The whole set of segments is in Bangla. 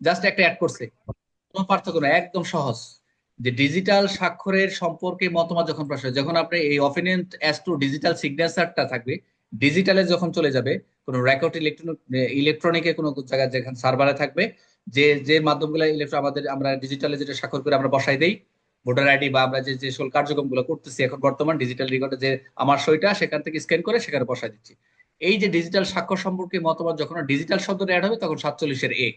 জাস্ট একটা অ্যাড করছে। কোনো পার্থক্য না একদম সহজ। যে ডিজিটাল স্বাক্ষরের সম্পর্কে মতামত যখন প্রশ্ন যখন আপনি এই অপিনিয়ন অ্যাজ টু ডিজিটাল সিগনেচারটা থাকবে ডিজিটালে যখন চলে যাবে, কোনো রেকর্ড ইলেকট্রনিক ইলেকট্রনিকে কোনো জায়গায় যেখানে সার্ভারে থাকবে, যে যে মাধ্যমগুলো ইলেকট্রন আমাদের, আমরা ডিজিটালে যেটা স্বাক্ষর করে আমরা বসাই দেই ভোটার আইডি বা আমরা যে যে সকল কার্যক্রমগুলো করতেছি এখন বর্তমান ডিজিটাল রেকর্ডে যে আমার সইটা সেখান থেকে স্ক্যান করে সেখানে বসাই দিচ্ছি। এই যে ডিজিটাল স্বাক্ষর সম্পর্কে মতামত যখন ডিজিটাল শব্দটা অ্যাড হবে, তখন সাতচল্লিশের এ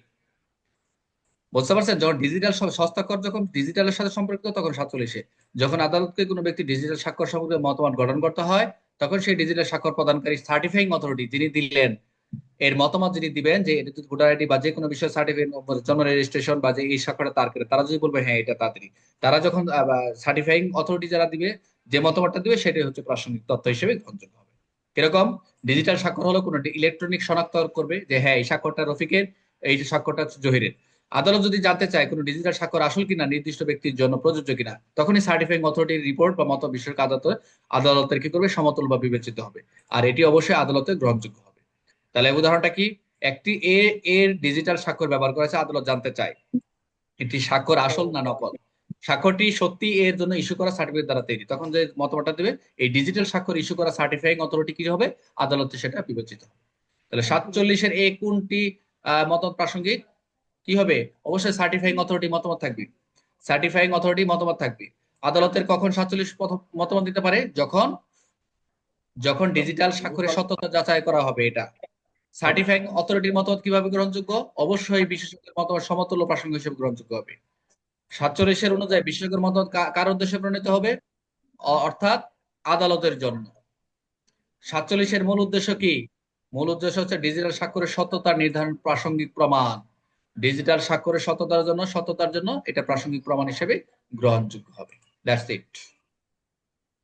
বুঝতে পারছেন? যখন ডিজিটাল হস্তাক্ষর যখন ডিজিটালের সাথে সম্পর্কিত, তখন সাতচল্লিশে। যখন আদালতকে কোনো ব্যক্তি ডিজিটাল স্বাক্ষর সম্পর্কে মতামত গঠন করতে হয়, তখন সেই ডিজিটাল স্বাক্ষর প্রদানকারী সার্টিফাইং অথরিটি যিনি দিলেন। এর মতামত যিনি দিবেন যে, এটা ভোটার আইডি বা যে কোনো বিষয় সার্টিফিকেট জন্ম রেজিস্ট্রেশন বা যে এই স্বাক্ষরটা তার করে, তারা যদি বলবে হ্যাঁ এটা তাড়াতাড়ি তারা যখন সার্টিফাইং অথরিটি যারা দিবে, যে মতামতটা দিবে, সেটাই হচ্ছে প্রাসঙ্গিক তথ্য হিসেবে গ্রহণযোগ্য হবে। কীরকম? ডিজিটাল স্বাক্ষর হলো কোনো ইলেকট্রনিক শনাক্ত করবে যে হ্যাঁ এই স্বাক্ষরটা রফিকের, এই স্বাক্ষরটা জহিরের। আদালত যদি জানতে চায় কোনো ডিজিটাল স্বাক্ষর আসল কিনা, নির্দিষ্ট ব্যক্তির জন্য প্রযোজ্য কিনা, তখনই সার্টিফাইং অথরিটির রিপোর্ট বা মত বিষয়ক আদালত আদালতের কি করবে? সমতল বা বিবেচিত হবে। আর এটি অবশ্যই আদালতে গ্রহণযোগ্য হবে। তাহলে উদাহরণটা কি? একটি এ এর ডিজিটাল স্বাক্ষর ব্যবহার করেছে, আদালত জানতে চায়। এটি স্বাক্ষর আসল না নকল? স্বাক্ষরটি সত্যি এর জন্য ইস্যু করা সার্টিফিকেট দ্বারা তৈরি। তখন যে মতামতটা দেবে, এই ডিজিটাল স্বাক্ষর ইস্যু করা সার্টিফাইং অথরিটি কি হবে? আদালতে সেটা বিবেচিত হবে। তাহলে সাতচল্লিশের এ কোনটি মতামত প্রাসঙ্গিক কি হবে? অবশ্যই সার্টিফাইং অথরিটি মতামত থাকবে। সার্টিফাইং অথরিটি মতামত থাকবে। আদালতের কখন সাতচল্লিশ মতামত দিতে পারে? যখন যখন ডিজিটাল স্বাক্ষরের সত্যতা যাচাই করা হবে এটা। সার্টিফাইং অথরিটির মতামত কীভাবে গ্রহণযোগ্য? অবশ্যই বিশেষজ্ঞের মতামত সমতুল্য প্রাসঙ্গিক হিসেবে গ্রহণযোগ্য হবে। সাতচল্লিশের অনুযায়ী বিশেষজ্ঞের মতামত কার উদ্দেশ্যে প্রণীত হবে? অর্থাৎ আদালতের জন্য। সাতচল্লিশের মূল উদ্দেশ্য কি? মূল উদ্দেশ্য হচ্ছে ডিজিটাল স্বাক্ষরের সত্যতা নির্ধারণ প্রাসঙ্গিক প্রমাণ। ডিজিটাল স্বাক্ষরের সততার জন্য সততার জন্য এটা প্রাসঙ্গিক প্রমাণ হিসেবে গ্রহণযোগ্য হবে। That's it